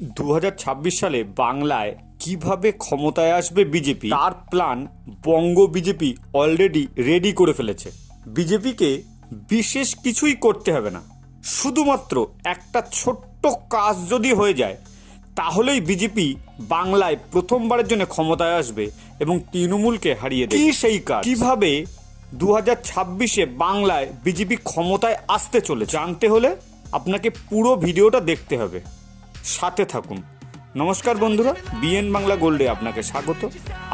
দু হাজার ছাব্বিশ সালে বাংলায় কীভাবে ক্ষমতায় আসবে বিজেপি তার plan Banga BJP already ready করে ফেলেছে। বিজেপিকে বিশেষ কিছুই করতে হবে না। শুধুমাত্র একটা ছোট্ট কাজ যদি হয়ে যায় তাহলেই বিজেপি বাংলায় প্রথমবারের জন্য ক্ষমতায় আসবে এবং তৃণমূলকে হারিয়ে দেবে। কি সেই কাজ? কীভাবে দু হাজার ছাব্বিশে বাংলায় বিজেপি ক্ষমতায় আসতে চলে জানতে হলে আপনাকে পুরো ভিডিওটা দেখতে হবে। সাথে থাকুন। নমস্কার বন্ধুরা, বিএন বাংলা গোল্ডে আপনাকে স্বাগত।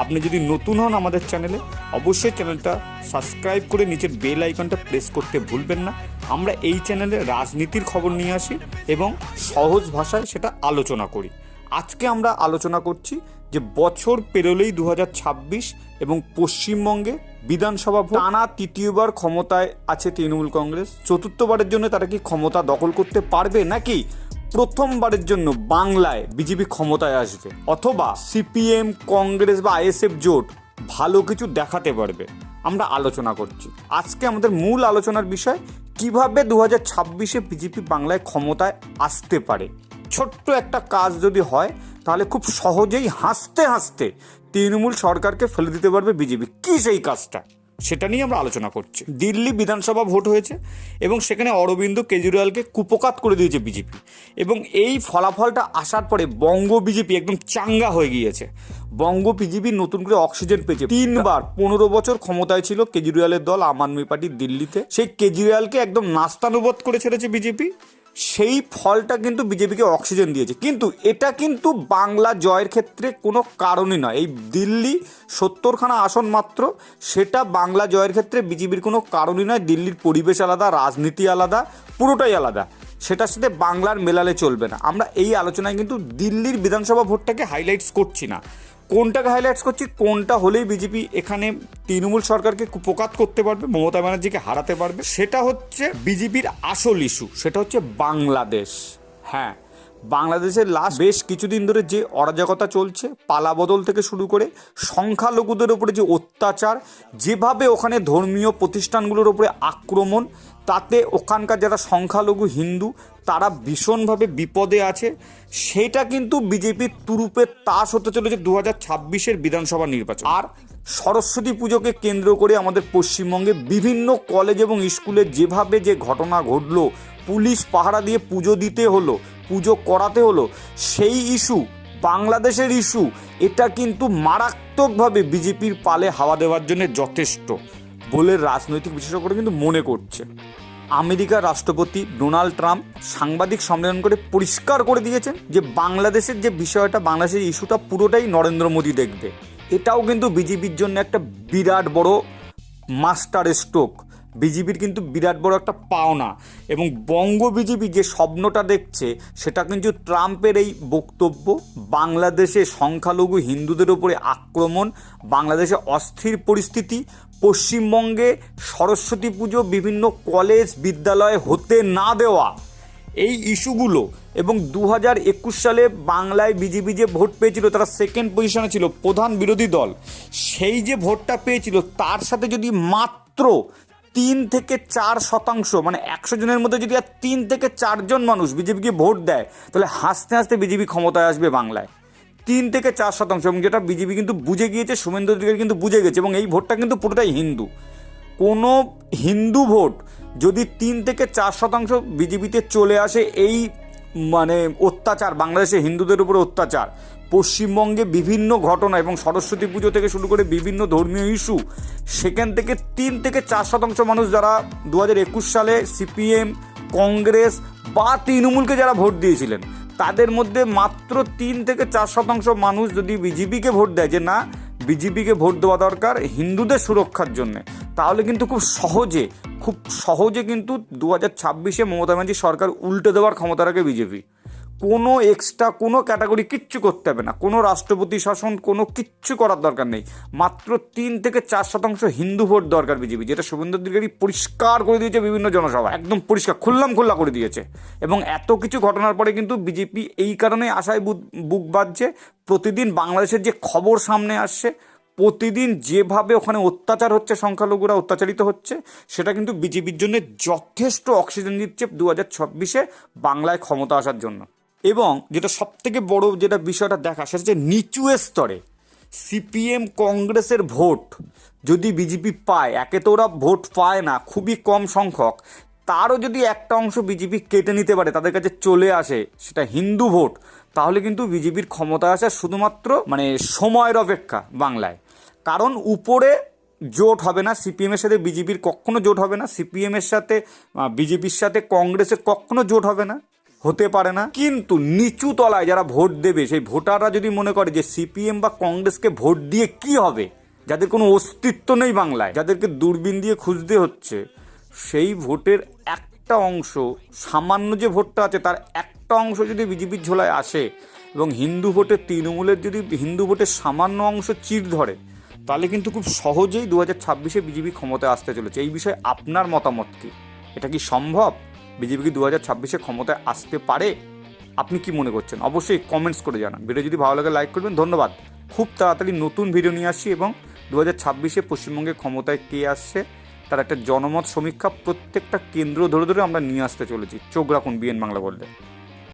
আপনি যদি নতুন হন আমাদের চ্যানেলে, অবশ্যই চ্যানেলটা সাবস্ক্রাইব করে নিচের বেল আইকনটা প্রেস করতে ভুলবেন না। আমরা এই চ্যানেলে রাজনীতির খবর নিয়ে আসি এবং সহজ ভাষায় সেটা আলোচনা করি। আজকে আমরা আলোচনা করছি যে বছর পেরোলেই দু হাজার ছাব্বিশ এবং পশ্চিমবঙ্গে বিধানসভা টানা তৃতীয়বার ক্ষমতায় আছে তৃণমূল কংগ্রেস। চতুর্থবারের জন্য তারা কি ক্ষমতা দখল করতে পারবে নাকি? প্রথমবারের জন্য বাংলায় বিজেপি ক্ষমতায় আসবে। অথবা সিপিএম, কংগ্রেস বা আইএসএফ জোট ভালো কিছু দেখাতে পারবে। আমরা আলোচনা করছি। আজকে আমাদের মূল আলোচনার বিষয়, কীভাবে দু হাজার ছাব্বিশে বিজেপি বাংলায় ক্ষমতায় আসতে পারে। ছোট্ট একটা কাজ যদি হয়, তাহলে খুব সহজেই হাসতে হাসতে তৃণমূল সরকারকে ফেলে দিতে পারবে বিজেপি। কি সেই কাজটা? সেটা নিয়ে আমরা আলোচনা করছি। দিল্লি বিধানসভা ভোট হয়েছে এবং সেখানে অরবিন্দ কেজরিওয়ালকে কুপকাত করে দিয়েছে বিজেপি। এবং এই ফলাফলটা আসার পরে বঙ্গ বিজেপি একদম চাঙ্গা হয়ে গিয়েছে। বঙ্গ বিজেপি নতুন করে অক্সিজেন পেয়েছে। তিনবার পনেরো বছর ক্ষমতায় ছিল কেজরিওয়ালের দল, আম আদমি পার্টি দিল্লিতে। সেই কেজরিওয়ালকে একদম নাস্তানুবোধ করে ছেড়েছে বিজেপি। সেই ফলটা কিন্তু বিজেপিকে অক্সিজেন দিয়েছে। কিন্তু এটা কিন্তু বাংলা জয়ের ক্ষেত্রে কোনো কারণই নয়। এই দিল্লি সত্তরখানা আসন মাত্র, সেটা বাংলা জয়ের ক্ষেত্রে বিজেপির কোনো কারণই নয়। দিল্লির পরিবেশ আলাদা, রাজনীতি আলাদা, পুরোটাই আলাদা। সেটার সাথে বাংলার মেলালে চলবে না। আমরা এই আলোচনায় কিন্তু দিল্লির বিধানসভা ভোটটাকে হাইলাইটস করছি না। কোনটাকে হাইলাইটস করছি, কোনটা হলেই বিজেপি এখানে তৃণমূল সরকারকে কুপকাত করতে পারবে, মমতা ব্যানার্জিকে হারাতে পারবে, সেটা হচ্ছে বিজেপির আসল ইস্যু সেটা হচ্ছে বাংলাদেশ। হ্যাঁ বাংলাদেশের লাস্ট বেশ কিছুদিন ধরে যে অরাজকতা চলছে পালাবদল থেকে শুরু করে সংখ্যালঘুদের উপরে যে অত্যাচার, যেভাবে ওখানে ধর্মীয় প্রতিষ্ঠানগুলোর উপরে আক্রমণ, তাতে ওখানকার যারা সংখ্যালঘু হিন্দু তারা ভীষণভাবে বিপদে আছে। সেটা কিন্তু বিজেপির তুরুপের তাস হতে চলেছে দু হাজার ছাব্বিশের বিধানসভা নির্বাচন। আর সরস্বতী পুজোকে কেন্দ্র করে আমাদের পশ্চিমবঙ্গে বিভিন্ন কলেজ এবং স্কুলে যেভাবে যে ঘটনা ঘটলো, পুলিশ পাহারা দিয়ে পুজো দিতে হলো, পুজো করাতে হলো, সেই ইস্যু, বাংলাদেশের ইস্যু, এটা কিন্তু মারাত্মকভাবে বিজেপির পালে হাওয়া দেওয়ার জন্য যথেষ্ট বলে রাজনৈতিক বিশেষজ্ঞরা কিন্তু মনে করছে। আমেরিকার রাষ্ট্রপতি ডোনাল্ড ট্রাম্প সাংবাদিক সম্মেলন করে পরিষ্কার করে দিয়েছেন যে বাংলাদেশের যে বিষয়টা, বাংলাদেশের ইস্যুটা পুরোটাই নরেন্দ্র মোদী দেখবে। এটাও কিন্তু বিজেপির জন্য একটা বিরাট বড় মাস্টার স্ট্রোক বিজেপির কিন্তু বিরাট বড় একটা পাওনা এবং বঙ্গ বিজেপি যে স্বপ্নটা দেখছে, সেটা কিন্তু ট্রাম্পের এই বক্তব্য, বাংলাদেশে সংখ্যালঘু হিন্দুদের উপরে আক্রমণ, বাংলাদেশে অস্থির পরিস্থিতি, পশ্চিমবঙ্গে সরস্বতী পুজো, বিভিন্ন কলেজ, বিদ্যালয়ে হতে না দেওয়া, এই ইস্যুগুলো এবং দু হাজার একুশ সালে বাংলায় বিজেপি যে ভোট পেয়েছিল, তারা সেকেন্ড পজিশনে ছিল প্রধান বিরোধী দল, সেই যে ভোটটা পেয়েছিল, তার সাথে যদি মাত্র তিন থেকে চার শতাংশ মানে একশো জনের মধ্যে যদি আর তিন থেকে চারজন মানুষ বিজেপিকে ভোট দেয়, তাহলে হাসতে হাসতে বিজেপি ক্ষমতায় আসবে বাংলায়। তিন থেকে চার শতাংশ, এবং যেটা বিজেপি কিন্তু বুঝে গিয়েছে, শুভেন্দু অধিকারী কিন্তু বুঝে গেছে, এবং এই ভোটটা কিন্তু পুরোটাই হিন্দু। কোনো হিন্দু ভোট যদি তিন থেকে চার শতাংশ বিজেপিতে চলে আসে, এই মানে অত্যাচার বাংলাদেশে হিন্দুদের উপরে অত্যাচার পশ্চিমবঙ্গে বিভিন্ন ঘটনা এবং সরস্বতী পুজো থেকে শুরু করে বিভিন্ন ধর্মীয় ইস্যু, সেখান থেকে তিন থেকে চার শতাংশ মানুষ যারা দু হাজার একুশ সালে সিপিএম, কংগ্রেস বা তৃণমূলকে যারা ভোট দিয়েছিলেন, তাদের মধ্যে মাত্র তিন থেকে চার শতাংশ মানুষ যদি বিজেপিকে ভোট দেয় যে না, বিজেপিকে ভোট দেওয়া দরকার হিন্দুদের সুরক্ষার জন্য, তাহলে কিন্তু খুব সহজে খুব সহজে কিন্তু দু হাজার ছাব্বিশে মমতা ব্যানার্জি সরকার উল্টে দেওয়ার ক্ষমতা রাখে বিজেপি। কোনো এক্সট্রা কোনো ক্যাটাগরি কিচ্ছু করতে হবে না। কোনো রাষ্ট্রপতি শাসন কোনো কিচ্ছু করার দরকার নেই। মাত্র তিন থেকে চার শতাংশ হিন্দু ভোট দরকার বিজেপি, যেটা শুভেন্দু অধিকারী পরিষ্কার করে দিয়েছে বিভিন্ন জনসভা, একদম পরিষ্কার খুল্লাম খুল্লা করে দিয়েছে। এবং এত কিছু ঘটনার পরে কিন্তু বিজেপি এই কারণে আশায় বুক- বাঁধছে, প্রতিদিন বাংলাদেশের যে খবর সামনে আসছে, প্রতিদিন যেভাবে ওখানে অত্যাচার হচ্ছে, সংখ্যালঘুরা অত্যাচারিত হচ্ছে, সেটা কিন্তু বিজেপির জন্য যথেষ্ট অক্সিজেন দিচ্ছে দু হাজার ছাব্বিশে বাংলায় ক্ষমতা আসার জন্য। এবং যেটা সব থেকে বড় যেটা বিষয়টা দেখা, সেটা হচ্ছে নিচু স্তরে সিপিএম কংগ্রেসের ভোট যদি বিজেপি পায়, একে তো ওরা ভোট পায় না, খুবই কম সংখ্যক, তারও যদি একটা অংশ বিজেপি কেটে নিতে পারে, তাদের কাছে চলে আসে সেটা হিন্দু ভোট, তাহলে কিন্তু বিজেপির ক্ষমতায় আসা শুধুমাত্র মানে সময়ের অপেক্ষা বাংলায়। কারণ উপরে জোট হবে না, সিপিএমের সাথে বিজেপির কখনো জোট হবে না, সিপিএমের সাথে বিজেপির সাথে কংগ্রেসের কখনো জোট হবে না। হতে পারে না। কিন্তু নিচু তলায় যারা ভোট দেবে, সেই ভোটাররা যদি মনে করে যে সিপিএম বা কংগ্রেসকে ভোট দিয়ে কি হবে, যাদের কোনো অস্তিত্ব নেই বাংলায়, যাদেরকে দূরবীন দিয়ে খুঁজতে হচ্ছে, সেই ভোটের একটা অংশ, সামান্য যে ভোটটা আছে, তার একটা অংশ যদি বিজেপির ঝোলায় আসে এবং হিন্দু ভোটে তৃণমূলের যদি হিন্দু ভোটের সামান্য অংশ চির ধরে, তাহলে কিন্তু খুব সহজেই দু হাজার ছাব্বিশে বিজেপি ক্ষমতায় আসতে চলেছে। এই বিষয়ে আপনার মতামত কি? এটা কি সম্ভব? বিজেপি কি দু হাজার ছাব্বিশে ক্ষমতায় আসতে পারে? আপনি কি মনে করছেন? অবশ্যই কমেন্টস করে জানান। ভিডিও যদি ভালো লাগে লাইক করবেন। ধন্যবাদ। খুব তাড়াতাড়ি নতুন ভিডিও নিয়ে আসছি এবং দু হাজার ছাব্বিশে পশ্চিমবঙ্গে ক্ষমতায় কে আসছে? তার একটা জনমত সমীক্ষা প্রত্যেকটা কেন্দ্র ধরে ধরে আমরা নিয়ে আসতে চলেছি। চোখ রাখুন বিএন বাংলা বললে